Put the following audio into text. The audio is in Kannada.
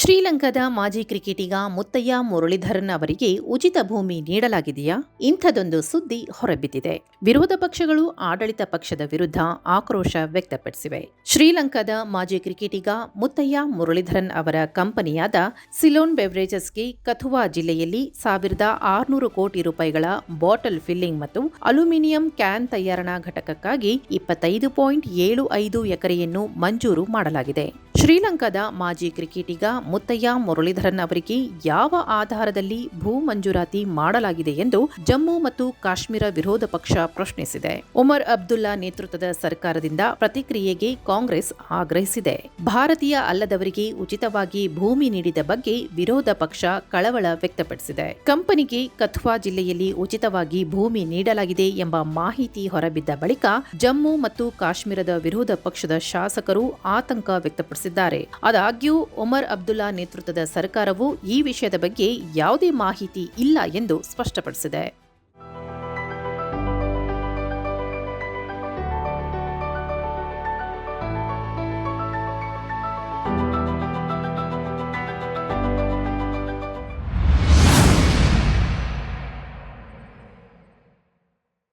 ಶ್ರೀಲಂಕಾದ ಮಾಜಿ ಕ್ರಿಕೆಟಿಗ ಮುತ್ತಯ್ಯ ಮುರಳೀಧರನ್ ಅವರಿಗೆ ಉಚಿತ ಭೂಮಿ ನೀಡಲಾಗಿದೆಯಾ? ಇಂಥದೊಂದು ಸುದ್ದಿ ಹೊರಬಿದ್ದಿದೆ. ವಿರೋಧ ಪಕ್ಷಗಳು ಆಡಳಿತ ಪಕ್ಷದ ವಿರುದ್ಧ ಆಕ್ರೋಶ ವ್ಯಕ್ತಪಡಿಸಿವೆ. ಶ್ರೀಲಂಕಾದ ಮಾಜಿ ಕ್ರಿಕೆಟಿಗ ಮುತ್ತಯ್ಯ ಮುರಳೀಧರನ್ ಅವರ ಕಂಪನಿಯಾದ ಸಿಲೋನ್ ಬೆವರೇಜಸ್ಗೆ ಕಥುವಾ ಜಿಲ್ಲೆಯಲ್ಲಿ ಸಾವಿರದ ಆರುನೂರು ಕೋಟಿ ರೂಪಾಯಿಗಳ ಬಾಟಲ್ ಫಿಲ್ಲಿಂಗ್ ಮತ್ತು ಅಲ್ಯೂಮಿನಿಯಂ ಕ್ಯಾನ್ ತಯಾರಣಾ ಘಟಕಕ್ಕಾಗಿ ಇಪ್ಪತ್ತೈದು ಪಾಯಿಂಟ್ ಏಳು ಐದು ಎಕರೆಯನ್ನು ಮಂಜೂರು ಮಾಡಲಾಗಿದೆ. ಶ್ರೀಲಂಕಾದ ಮಾಜಿ ಕ್ರಿಕೆಟಿಗ ಮುತ್ತಯ್ಯ ಮುರಳೀಧರನ್ ಅವರಿಗೆ ಯಾವ ಆಧಾರದಲ್ಲಿ ಭೂ ಮಂಜೂರಾತಿ ಮಾಡಲಾಗಿದೆ ಎಂದು ಜಮ್ಮು ಮತ್ತು ಕಾಶ್ಮೀರ ವಿರೋಧ ಪಕ್ಷ ಪ್ರಶ್ನಿಸಿದೆ. ಉಮರ್ ಅಬ್ದುಲ್ಲಾ ನೇತೃತ್ವದ ಸರ್ಕಾರದಿಂದ ಪ್ರತಿಕ್ರಿಯೆಗೆ ಕಾಂಗ್ರೆಸ್ ಆಗ್ರಹಿಸಿದೆ. ಭಾರತೀಯ ಅಲ್ಲದವರಿಗೆ ಉಚಿತವಾಗಿ ಭೂಮಿ ನೀಡಿದ ಬಗ್ಗೆ ವಿರೋಧ ಪಕ್ಷ ಕಳವಳ ವ್ಯಕ್ತಪಡಿಸಿದೆ. ಕಂಪನಿಗೆ ಕಥ್ವಾ ಜಿಲ್ಲೆಯಲ್ಲಿ ಉಚಿತವಾಗಿ ಭೂಮಿ ನೀಡಲಾಗಿದೆ ಎಂಬ ಮಾಹಿತಿ ಹೊರಬಿದ್ದ ಬಳಿಕ ಜಮ್ಮು ಮತ್ತು ಕಾಶ್ಮೀರದ ವಿರೋಧ ಪಕ್ಷದ ಶಾಸಕರು ಆತಂಕ ವ್ಯಕ್ತಪಡಿಸಿದ್ದಾರೆ. ಆದಾಗ್ಯೂ ಒಮರ್ ಅಬ್ದುಲ್ಲಾ ನೇತೃತ್ವದ ಸರ್ಕಾರವು ಈ ವಿಷಯದ ಬಗ್ಗೆ ಯಾವುದೇ ಮಾಹಿತಿ ಇಲ್ಲ ಎಂದು ಸ್ಪಷ್ಟಪಡಿಸಿದೆ.